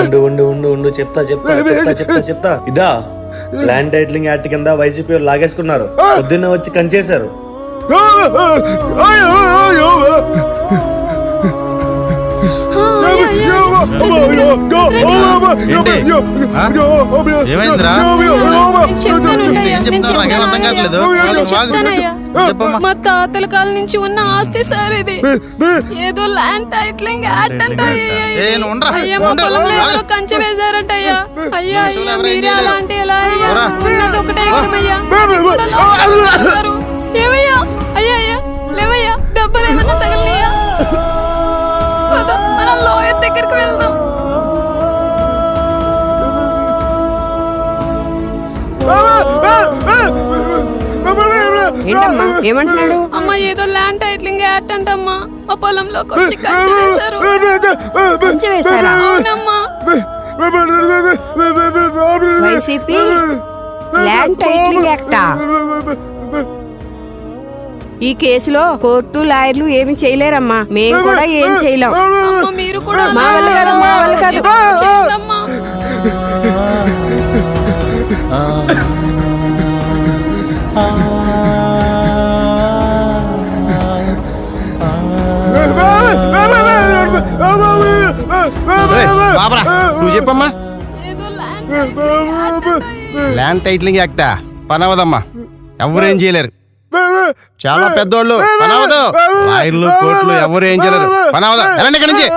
ఉండు ఉండు ఉండు ఉండు ఉండు చెప్తా చెప్తా చెప్తా చెప్తా చెప్తా ఇదా ల్యాండ్ టైటిలింగ్ యాక్ట్ కింద వైసీపీ వాళ్ళు లాగేసుకున్నారు. పొద్దున్నే వచ్చి కంచేశారు. ఏమైందిరా? మా తాతల కాలం నుంచి ఉన్న ఆస్తి సార్ ఇది ఏదో ల్యాండ్ టైటిలింగ్ యాక్ట్ అంట అయ్యా. అయ్యా మా. పొలంలో. ఎవరో కంచె వేశారంట అయ్యా అయ్యా అయ్యా మీరే చేయలేరు. అలా అంటే ఎలా అయ్యా. ఉన్నది ఒకటే ఉన్నారు. ఏమయ్యా ఏంటమ్మా? ఏమంటున్నాడు? అమ్మ ఏదో ల్యాండ్ టైటిలింగ్ యాక్ట్ అంటమ్మా. మా పొలంలోకి వచ్చి కంచె వేశారు. కంచె వేశారా? అవునమ్మా వైసీపీ ల్యాండ్ టైటిలింగ్ యాక్టా ఈ కేసులో కోర్టు లాయర్లు ఏమి చేయలేరమ్మా. మేము కూడా ఏం చేయలేం. అమ్మ మీరు కూడా మా వల్ల కాదు, మా వల్ల కాదు. బాబరా నువ్వు చెప్పమ్మా ల్యాండ్ టైటిలింగ్ యాక్ట్ అంట. ల్యాండ్ టైటిలింగ్ యాక్టా పనవదమ్మా ఎవరేం చేయలేరు చాలా పెద్దోళ్ళు పనవదు లాయర్లు కోర్టులు ఎవరు ఏం చేయలేరు పనవదు వెళ్ళండి ఇక్కడి నుంచి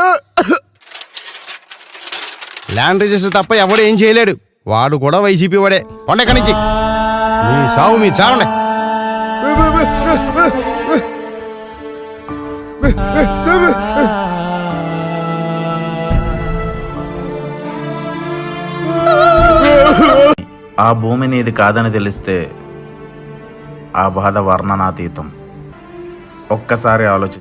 ల్యాండ్ రిజిస్టర్ తప్ప ఎవడు ఏం చేయలేడు వాడు కూడా వైసీపీ వాడే కొండ ఇక్కడి నుంచి మీ సావు మీ చావండి ఆ భూమి నీది కాదని తెలిస్తే ఆ బాధ వర్ణనాతీతం. ఒక్కసారి ఆలోచి